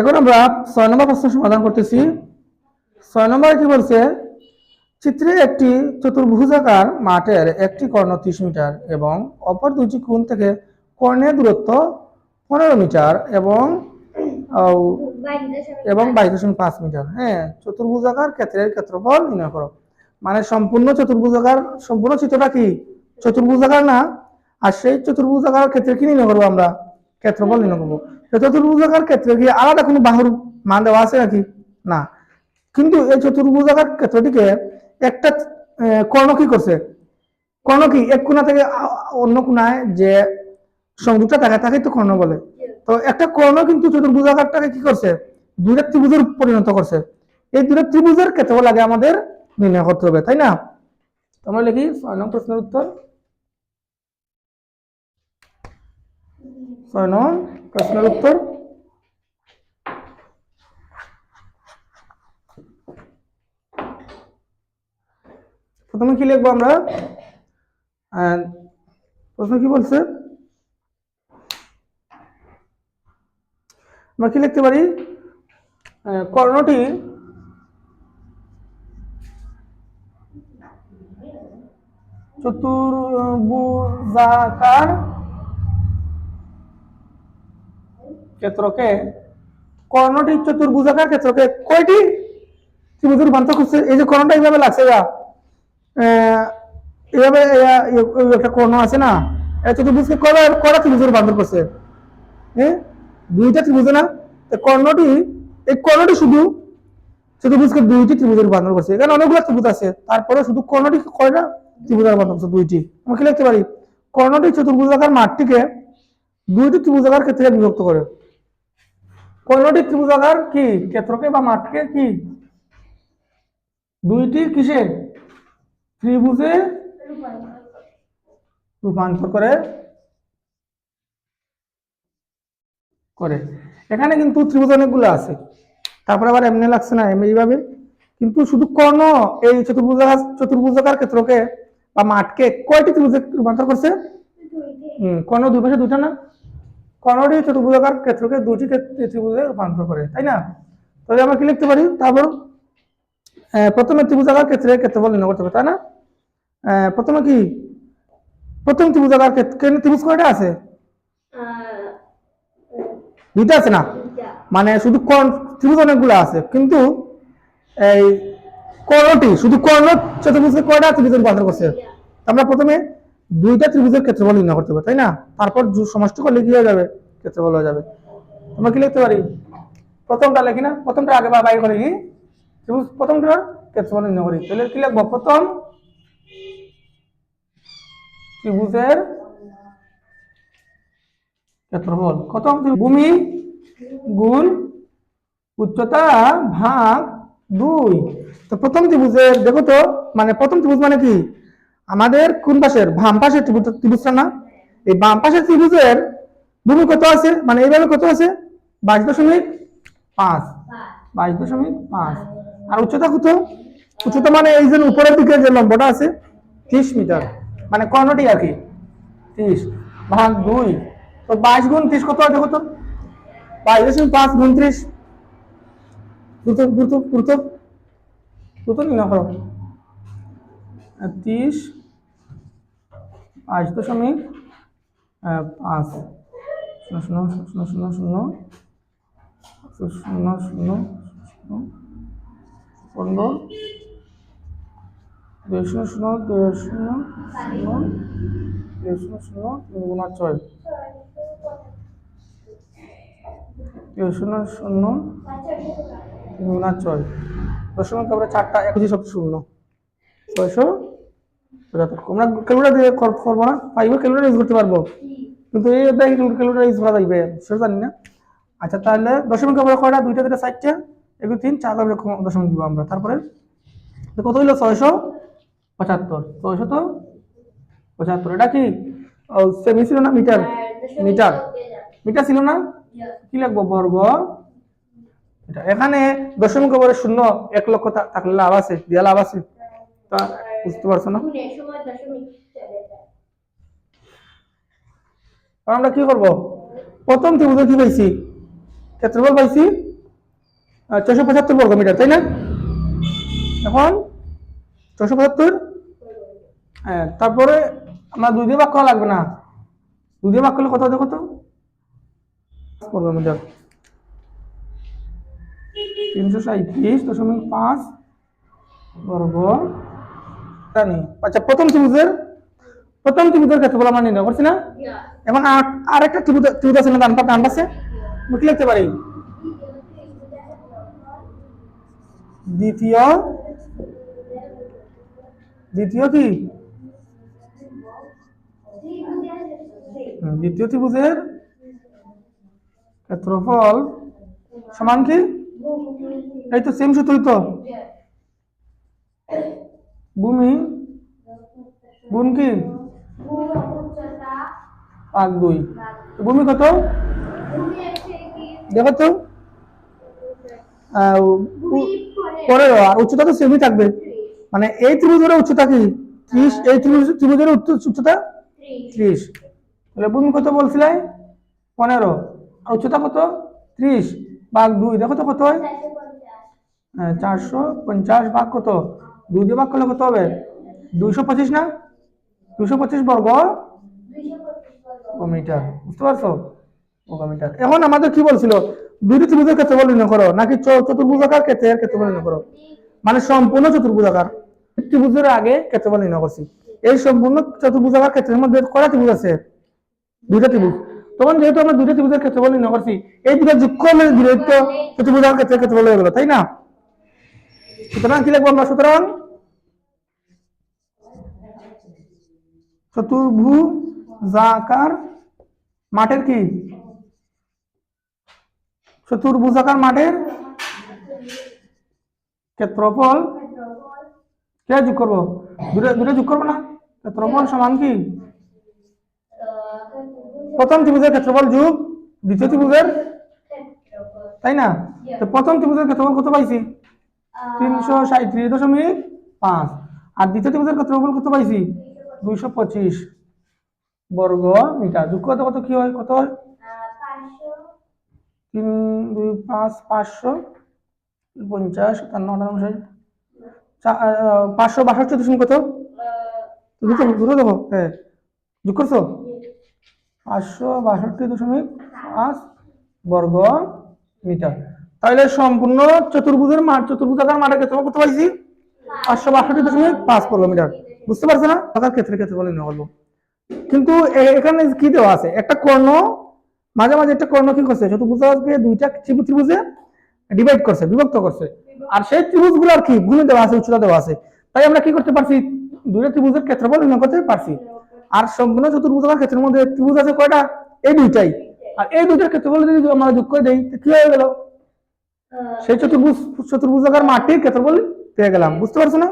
এখন আমরা ছয় নম্বর প্রশ্ন সমাধান করতেছি। ছয় নম্বরে কি বলছে? চিত্রে একটি চতুর্ভুজাকার মাঠের একটি কর্ণ ত্রিশ মিটার এবং অপর দুটি কোণ থেকে কর্ণের দূরত্ব পনেরো মিটার এবং এবং বাইশ দশমিক পাঁচ মিটার। হ্যাঁ চতুর্ভুজাকার ক্ষেত্রের ক্ষেত্রফল নির্ণয় করো। মানে সম্পূর্ণ চতুর্ভুজাকার, সম্পূর্ণ চিত্রটা কি? চতুর্ভুজাকার না? আর সেই চতুর্ভুজাকার ক্ষেত্রে কি নির্ণয় করব আমরা? ক্ষেত্রফল নির্ণয় করব চতুর্ভুজাকার ক্ষেত্রে কি আলাদা কোনো বাহুর মান দেওয়া আছে নাকি? না। কিন্তু এই চতুর্ভুজাকার ক্ষেত্রটিকে একটা কর্ণ কি করছে? কর্ণ কি? এক কোণা থেকে অন্য কোণায় যে সংযোগটা থাকে তাকে তো কর্ণ বলে। তো একটা কর্ণ কিন্তু চতুর্ভুজাকারটাকে কি করছে? দুইটা ত্রিভুজের পরিণত করছে। এই দুইটা ত্রিভুজের ক্ষেত্রফল আগে আমাদের নির্ণয় করতে হবে, তাই না? আমরা লিখি ছয় নং প্রশ্নের উত্তর। ছয় নং প্রশ্নের উত্তর। প্রথমে কি লিখব আমরা? প্রশ্ন কি বলছে? আমরা কি লিখতে পারি? কর্ণটি চতুর্ভুজাকার ক্ষেত্রকে কর্ণটি চতুর্ভুজাকার ক্ষেত্রকে কয়টি ত্রিভুজের রূপান্তর করছে এই যে কর্ণটা এইভাবে লাগছে যা এইভাবে একটা কর্ণ আছে না এটা চতুর্ভুজকে কয়টা কয়টা ত্রিভুজের রূপান্তর করছে হ্যাঁ দুইটা ত্রিভুজে না? কর্ণটি এই কর্ণটি শুধু চতুর্ভুজকে দুইটি ত্রিভুজের রূপান্তর করছে এখানে অনেকগুলো ত্রিভুজ আছে। তারপরে শুধু কর্ণটি কয়টা ত্রিভুজের রূপান্তর করছে দুইটি। আমরা কি লিখতে পারি কর্ণটি চতুর্ভুজাকার মাঠটিকে দুইটি ত্রিভুজাকার ক্ষেত্রে বিভক্ত করে কর্ণটি ত্রিভুজাকার কি? ক্ষেত্রকে বা মাঠকে কি? দুইটি কিসে? ত্রিভুজে রূপান্তর করে। করে। এখানে কিন্তু ত্রিভুজ অনেকগুলো আছে। তারপরে আবার এমনি লাগছে না, এমনি এইভাবে। কিন্তু শুধু কর্ণ এই চতুর্ভুজাকার চতুর্ভুজাকার ক্ষেত্রকে বা মাঠকে কয়টি ত্রিভুজে রূপান্তর করছে? কর্ণ দুই পাশে দুইটা না? কর্ণটি চতুর্ভুজাকার ক্ষেত্রকে দুটি ক্ষেত্রে ত্রিভুজে রূপান্তর করে তাই না? তাহলে আমরা কি লিখতে পারি? তারপর প্রথমে ত্রিভুজাকার ক্ষেত্রে ক্ষেত্রফল নির্ণয় করতে হবে তাই না? প্রথমে কি? প্রথম ত্রিভুজাকার ক্ষেত্রে ত্রিভুজ কয়টা আছে? দুইটা আছে না? মানে শুধু কর্ণ ত্রিভুজ অনেকগুলো আছে কিন্তু এই কর্ণটি শুধু কর্ণ চতুর্ভুজকে কয়টা ত্রিভুজে রূপান্তর করছে? আমরা প্রথমে দুইটা ত্রিভুজের ক্ষেত্রফল নির্ণয় করতে হবে, তাই না? তারপর সমষ্টি করলে কি হয়ে যাবে? ক্ষেত্রফল হয়ে যাবে। আমরা কি লিখতে পারি? প্রথমটা লিখি না? প্রথমটা আগে বা বাইরে করে কি ত্রিভুজ প্রথমটার ক্ষেত্রফল নির্ণয় করি। তাহলে কি লিখব? প্রথম ত্রিভুজের ক্ষেত্রফল। কত ভূমি গুণ উচ্চতা ভাগ দুই। তো প্রথম ত্রিভুজের দেখো তো মানে প্রথম ত্রিভুজ মানে কি? আমাদের কোন পাশের? বাম পাশের ত্রিভুজ ত্রিভুজটা না? এই বাম পাশের ত্রিভুজের ভূমি কত আছে? মানে এইভাবে কত আছে? বাইশ দশমিক পাঁচ। বাইশ দশমিক পাঁচ। আর উচ্চতা কত? উচ্চতা মানে এই যে উপরের দিকে যে লম্বটা আছে, ত্রিশ মিটার। মানে কর্ণটি আর কি, ত্রিশ ভাগ দুই। তো বাইশ গুণ ত্রিশ কত দেখো তো বাইশ দশমিক পাঁচ গুণ ত্রিশ। দ্রুত দ্রুত দ্রুত দ্রুত আর তিরিশ বাইশ দশমিক পাঁচ শূন্য শূন্য শূন্য শূন্য শূন্য শূন্য শূন্য শূন্য পনেরো দুই শূন্য শূন্য দুই শূন্য শূন্য দুই শূন্য শূন্য তিন গুণা ছয় দুই শূন্য শূন্য তিন গুণা ছয় দশমিক আমরা চারটা একুশি সব শূন্য ছয়শো পঁচাত্তর আমরা ক্যালকুলেটার দিয়ে করব না। পাইবো ক্যালকুলেটার ইউজ করতে পারব। কিন্তু এই অধ্যায় ক্যালকুলেটার ইউজ করা যাইবে। সেটা জানি না। আচ্ছা তাহলে দশমিক আমরা কয়টা? দুইটা দুইটা চারটে? এগুলো তিন চার হবে দশমিক দিব আমরা। তারপরে? কত হইল? ছয়শো পঁচাত্তর। ছয়শো তো পঁচাত্তর। এটা কি? সেমি ছিল না? মিটার? মিটার। মিটার ছিল না? কি লিখব বর্গ। এটা এখানে দশমিক উপরে শূন্য এক লক্ষ থাকলে লাভ আছে। দিয়া লাভ আছে। তা বুঝতে পারছ না? আমরা কি করব? প্রথম ত্রিভুজে কি পাইছি? ক্ষেত্রফল পাইছি ছশো পঁচাত্তর বর্গ মিটার তাই না? এখন ছশো পঁচাত্তর হ্যাঁ তারপরে আমার দুই দিয়ে ভাগ করা লাগবে না। দুই দিয়ে ভাগ করলে কত দেখো তো? বর্গ মিটার। তিনশো সাঁত্রিশ দশমিক পাঁচ বর্গ জানি আচ্ছা প্রথম ত্রিভুজের প্রথম ত্রিভুজের ক্ষেত্রফল আমরা নির্ণয় করছি না? এখন আর- একটা ত্রিভুজ ত্রিভুজ আছে না ডান পাশ ডান পাশে কি লিখতে পারি। দ্বিতীয় দ্বিতীয় কি? দ্বিতীয় ত্রিভুজের ক্ষেত্রফল সমান কি? এই তো সেম সূত্রই তো। ভূমি গুণ কি পাক দুই। ভূমি কত? দেখো তো পনেরো আর উচ্চতা তো সেমই থাকবে। মানে এই ত্রিভুজের উচ্চতা কি? ত্রিশ এই ত্রিভুজ ত্রিভুজের উচ্চ- উচ্চতা ত্রিশ। তাহলে ভূমি কত বলছিলে পনেরো। আর উচ্চতা কত? ত্রিশ। ভাগ দুই। দেখো তো কত হয়? হ্যাঁ, চারশো পঞ্চাশ। ভাগ কত? দুই দিয়ে ভাগ করলে কত হবে। দুইশো পঁচিশ না? দুইশো পঁচিশ বর্গ? মিটার। বুঝতে পারছ? মিটার এখন আমাদের কি বলছিল? দুইটি ত্রিভুজের ক্ষেত্রফল নির্ণয় করো। নাকি চতুর্ভুজাকার ক্ষেত্রের ক্ষেত্রফল নির্ণয় করো? মানে সম্পূর্ণ চতুর্ভুজাকার। ত্রিভুজের আগে ক্ষেত্রফল নির্ণয় করছি। এই সম্পূর্ণ চতুর্ভুজাকার ক্ষেত্রের মধ্যে কয়টা ত্রিভুজ আছে? দুইটা ত্রিভুজ। তখন যেহেতু আমরা দুইটা ত্রিভুজের ক্ষেত্রফল নির্ণয় করছি, এই দুটো যোগ করলে দূরত্ব চতুর্ভুজাকার ক্ষেত্রের ক্ষেত্রফল হয়ে গেল, তাই না? সুতরাং কি লিখব আমরা? সুতরাং চতুর্ভু জাকার মাঠের কি? চতুর্ভুজাকার মাঠের ক্ষেত্রফল কে যোগ করব? দূরে দুটো যোগ করব না? ক্ষেত্রফল সমান কি? প্রথম ত্রিভুজের ক্ষেত্রফল যোগ দ্বিতীয় ত্রিভুজের, তাই না? তো প্রথম ত্রিভুজের ক্ষেত্রফল কত পাইছি? তিনশো সাঁত্রিশ দশমিক পাঁচ। আর দ্বিতীয় ত্রিভুজের ক্ষেত্রফল কত পাইছি? দুইশো পঁচিশ বর্গ মিটার। যোগ কত কত? কি হয়? কত হয়? তিন দুই পাঁচ পাঁচশো পঞ্চাশ সাতান্ন আহ, পাঁচশো বাষট্টি দশমিক কত? দুটো দেখো। হ্যাঁ। যোগ করছ? পাঁচশো বাষট্টি দশমিক পাঁচ বর্গ মিটার। তাহলে সম্পূর্ণ চতুর্ভুজের মাঠ চতুর্ভুজাকার মাঠের ক্ষেত্রফল কত পাইছি পাঁচশো বাষট্টি দশমিক পাঁচ বর্গ মিটার বুঝতে পারছ না? টাকার ক্ষেত্রে ক্ষেত্রফল নির্ণয় করব কিন্তু এখানে কি দেওয়া আছে? একটা কর্ণ, মাঝে মাঝে একটা কর্ণ কি করছে? চতুর্ভুজকে দুইটা ত্রিভুজে ডিভাইড করছে, বিভক্ত করছে। আর সেই ত্রিভুজগুলো আর কি? ভূমি দেওয়া আছে, উচ্চতা দেওয়া আছে। তাই আমরা কি করতে পারছি? দুইটা ত্রিভুজের ক্ষেত্রফল নির্ণয় করতে পারছি। আর সম্পূর্ণ চতুর্ভুজাকার ক্ষেত্রের মধ্যে ত্রিভুজ আছে কয়টা? এই দুইটাই। আর এই দুইটার ক্ষেত্রফল যদি আমরা যোগ করে দেই কি হয়ে গেল? সেই চতুর্ভুজ চতুর্ভুজাকার মাটির ক্ষেত্রফল পেয়ে গেলাম। বুঝতে পারছ না?